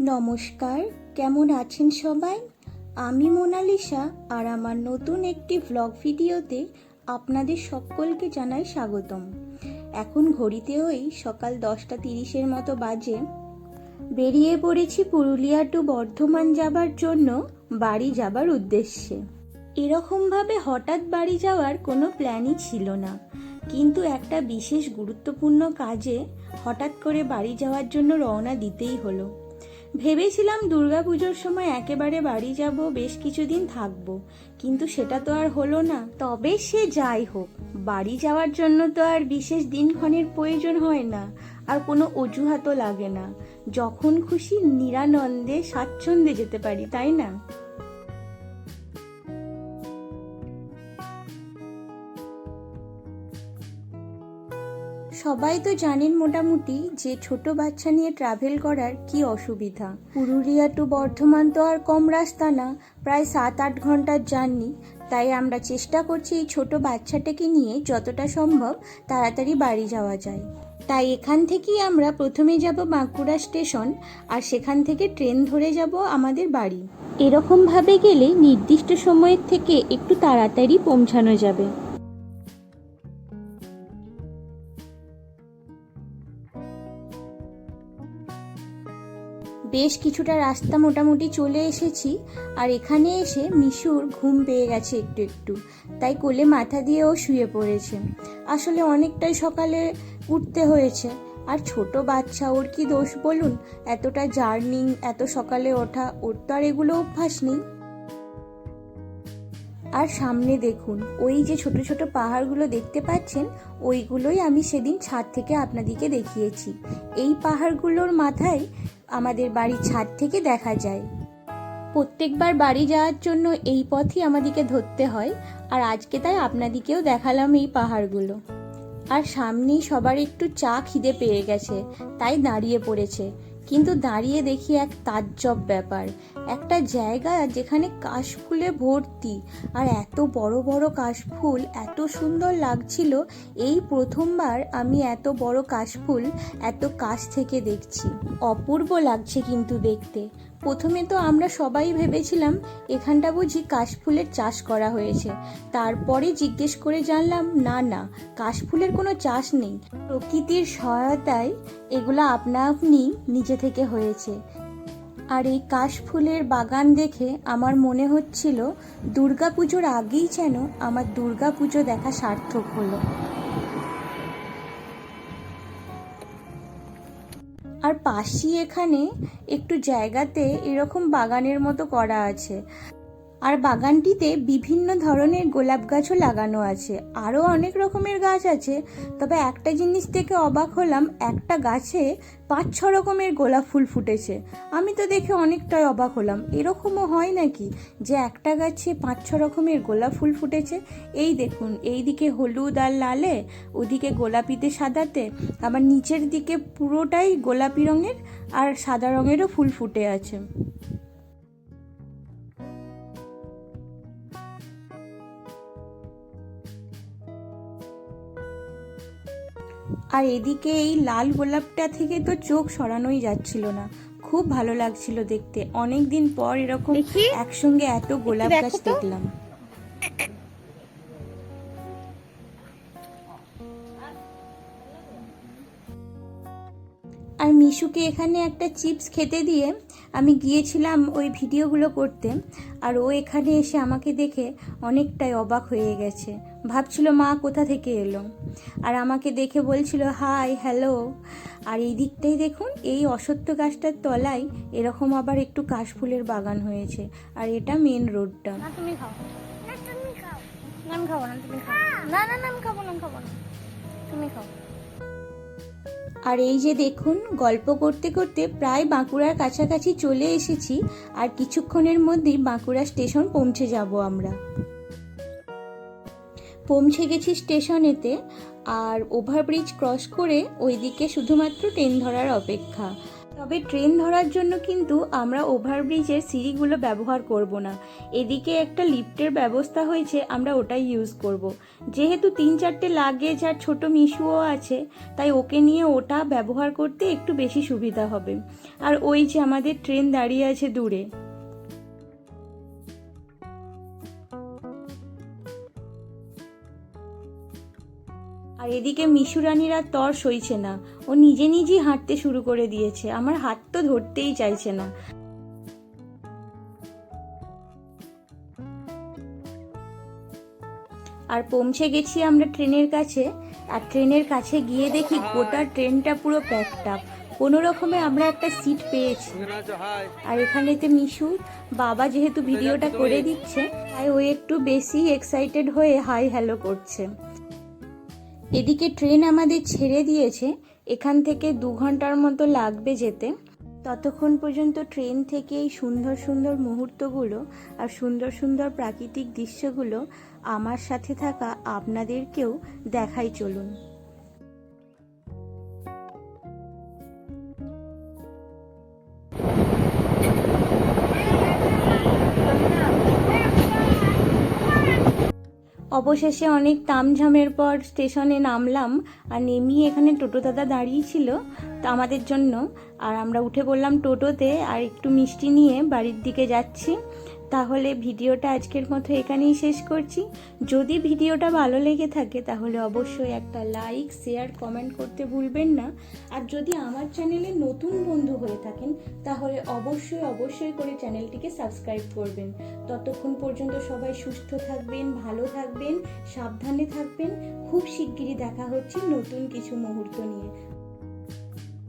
নমস্কার, কেমন আছেন সবাই? আমি মোনালিসা আর আমার নতুন একটি ভ্লগ ভিডিওতে আপনাদের সকলকে জানাই স্বাগতম। এখন ঘড়িতে ওই সকাল দশটা তিরিশের মতো বাজে। বেরিয়ে পড়েছি পুরুলিয়া টু বর্ধমান যাবার জন্য বাড়ি যাবার উদ্দেশ্যে। এরকমভাবে হঠাৎ বাড়ি যাওয়ার কোনো প্ল্যানই ছিল না। কিন্তু একটা বিশেষ গুরুত্বপূর্ণ কাজে হঠাৎ করে বাড়ি যাওয়ার জন্য রওনা দিতেই হলো। ভেবেছিলাম দুর্গা পুজোর সময় একেবারে বাড়ি যাব, বেশ কিছুদিন থাকব। কিন্তু সেটা তো আর হলো না। তবে সে যাই হোক, বাড়ি যাওয়ার জন্য তো আর বিশেষ দিনক্ষণের প্রয়োজন হয় না, আর কোনো অজুহাতও লাগে না। যখন খুশি নিরানন্দে স্বাচ্ছন্দ্যে যেতে পারি, তাই না? সবাই তো জানেন মোটামুটি যে ছোট বাচ্চা নিয়ে ট্রাভেল করার কি অসুবিধা। পুরুলিয়া টু বর্ধমান তো আর কম রাস্তা না, প্রায় সাত আট ঘণ্টার জার্নি। তাই আমরা চেষ্টা করছি এই ছোট বাচ্চাটাকে নিয়ে যতটা সম্ভব তাড়াতাড়ি বাড়ি যাওয়া যায়। তাই এখান থেকেই আমরা প্রথমে যাব বাঁকুড়া স্টেশন আর সেখান থেকে ট্রেন ধরে যাব আমাদের বাড়ি। এরকমভাবে গেলে নির্দিষ্ট সময়ের থেকে একটু তাড়াতাড়ি পৌঁছানো যাবে। বেশ কিছুটা রাস্তা মোটামুটি চলে এসেছি, আর এখানে এসে মিশুর ঘুম পেয়ে গেছে একটু একটু। তাই কোলে মাথা দিয়ে ও শুয়ে পড়েছে। আসলে অনেকটাই সকালে উঠতে হয়েছে। আর ছোট বাচ্চা, ওর কি দোষ বলুন? এতটা জার্নিং, এত সকালে ওঠা, ওর তো আর এগুলো অভ্যাস নেই। আর সামনে দেখুন, ওই যে ছোট ছোট পাহাড়গুলো দেখতে পাচ্ছেন, ওইগুলোই আমি সেদিন ছাদ থেকে আপনাদেরকে দেখিয়েছি। এই পাহাড়গুলোর মাথায় আমাদের বাড়ির ছাদ থেকে দেখা যায়। প্রত্যেকবার বাড়ি যাওয়ার জন্য এই পথই আমাদেরকে ধরতে হয়, আর আজকে তাই আপনাদিকেও দেখালাম এই পাহাড়গুলো। আর সামনেই সবার একটু চা খিদে পেয়ে গেছে, তাই দাঁড়িয়ে পড়েছে। কিন্তু দাঁড়িয়ে দেখি এক তাজ্জব ব্যাপার। একটা জায়গা যেখানে কাশফুলে ভর্তি। আর এত বড় বড় কাশফুল এত সুন্দর লাগছিল, এই প্রথমবার আমি এত বড় কাশফুল এত কাশ থেকে দেখছি। অপূর্ব লাগছে কিন্তু দেখতে। প্রথমে তো আমরা সবাই ভেবেছিলাম এখানটা বুঝি কাশফুলের চাষ করা হয়েছে। তারপরে জিজ্ঞেস করে জানলাম, না না, কাশফুলের কোনো চাষ নেই। প্রকৃতির সহায়তায় এগুলো আপনা আপনি নিজে থেকে হয়েছে। আর এই কাশফুলের বাগান দেখে আমার মনে হচ্ছিল, দুর্গাপুজোর আগেই যেন আমার দুর্গাপুজো দেখা সার্থক হলো। আর পাশেই এখানে একটু জায়গাতে এরকম বাগানের মতো করা আছে। আর বাগানটিতে বিভিন্ন ধরনের গোলাপ গাছও লাগানো আছে। আরও অনেক রকমের গাছ আছে, তবে একটা জিনিস থেকে অবাক হলাম, একটা গাছে পাঁচ ছ রকমের গোলাপ ফুল ফুটেছে। আমি তো দেখে অনেকটাই অবাক হলাম। এরকমও হয় নাকি যে একটা গাছে পাঁচ ছ রকমের গোলাপ ফুল ফুটেছে? এই দেখুন এই দিকে হলুদ আর লালে, ওদিকে গোলাপিতে সাদাতে, আবার নিচের দিকে পুরোটাই গোলাপি রঙের আর সাদা রঙেরও ফুল ফুটে আছে। আর এদিকে এই লাল গোলাপটা থেকে তো চোখ সরানোই যাচ্ছিল না। খুব ভালো লাগছিল দেখতে। অনেক দিন পর এরকম একসঙ্গে এত গোলাপ গাছ দেখলাম। আর মিশুকে এখানে একটা চিপস খেতে দিয়ে আমি গিয়েছিলাম ওই ভিডিওগুলো করতে। আর ও এখানে এসে আমাকে দেখে অনেকটাই অবাক হয়ে গেছে। ভাবছিল মা কোথা থেকে এলো। আর আমাকে দেখে বলছিল হাই হ্যালো। আর এই দিকটাই দেখুন এই অসত্য গাছটার তলায় এরকম আবার একটু কাশফুলের বাগান হয়েছে। আর এটা মেন রোডটা তুমি খাও। না তুমি খাও। না আমি খাব না তুমি খাও। না না না আমি খাব না খাব না। তুমি খাও। আর এই যে দেখুন গল্প করতে করতে প্রায় বাঁকুড়ার কাছাকাছি চলে এসেছি। আর কিছুক্ষণের মধ্যেই বাঁকুড়া স্টেশন পৌঁছে যাব আমরা। পৌঁছে গেছি স্টেশনেতে আর ওভারব্রিজ ক্রস করে ওইদিকে শুধুমাত্র ট্রেন ধরার অপেক্ষা। তবে ট্রেন ধরার জন্য কিন্তু আমরা ওভারব্রিজের সিঁড়িগুলো ব্যবহার করব না। এদিকে একটা লিফটের ব্যবস্থা হয়েছে, আমরা ওটাই ইউজ করব। যেহেতু তিন চারটে লাগেজ আর ছোট মিশুও আছে, তাই ওকে নিয়ে ওটা ব্যবহার করতে একটু বেশি সুবিধা হবে। আর ওই যে আমাদের ট্রেন দাঁড়িয়ে আছে দূরে। আর এদিকে মিশুরানির তর সইছে না। ও নিজে নিজেই হাঁটতে শুরু করে দিয়েছে। আমার হাত তো ধরতেই চাইছে না। আর পৌঁছে গেছি আমরা ট্রেনের কাছে। আর ট্রেনের কাছে গিয়ে দেখি গোটা ট্রেনটা পুরো প্যাকড আপ কোনো রকমে আমরা একটা সিট পেয়েছি। আর এখানেতে মিশু, বাবা যেহেতু ভিডিওটা করে দিচ্ছে, তাই ও একটু বেশি এক্সাইটেড হয়ে হাই হ্যালো করছে। এদিকে ট্রেন আমাদের ছেড়ে দিয়েছে, এখান থেকে দু ঘণ্টার মতো লাগবে যেতে। ততক্ষণ পর্যন্ত ট্রেন থেকে এই সুন্দর সুন্দর মুহূর্তগুলো আর সুন্দর সুন্দর প্রাকৃতিক দৃশ্যগুলো আমার সাথে থাকা আপনাদেরকেও দেখাই চলুন। অবশেষে অনেক তামঝামের পর স্টেশনে নামলাম আর নেমিয়ে এখানে টোটো দাদা দাঁড়িয়েছিল আমাদের জন্য। আর আমরা উঠে পড়লাম টোটোতে আর একটু মিষ্টি নিয়ে বাড়ির দিকে যাচ্ছি। তাহলে ভিডিওটা আজকের মতো এখানেই শেষ করছি। যদি ভিডিওটা ভালো লেগে থাকে তাহলে অবশ্যই একটা লাইক, শেয়ার, কমেন্ট করতে ভুলবেন না। আর যদি আমার চ্যানেলে নতুন বন্ধু হয়ে থাকেন তাহলে অবশ্যই অবশ্যই করে চ্যানেলটিকে সাবস্ক্রাইব করবেন। ততক্ষণ পর্যন্ত সবাই সুস্থ থাকবেন, ভালো থাকবেন, সাবধানে থাকবেন। খুব শিগগিরই দেখা হচ্ছে নতুন কিছু মুহূর্ত নিয়ে।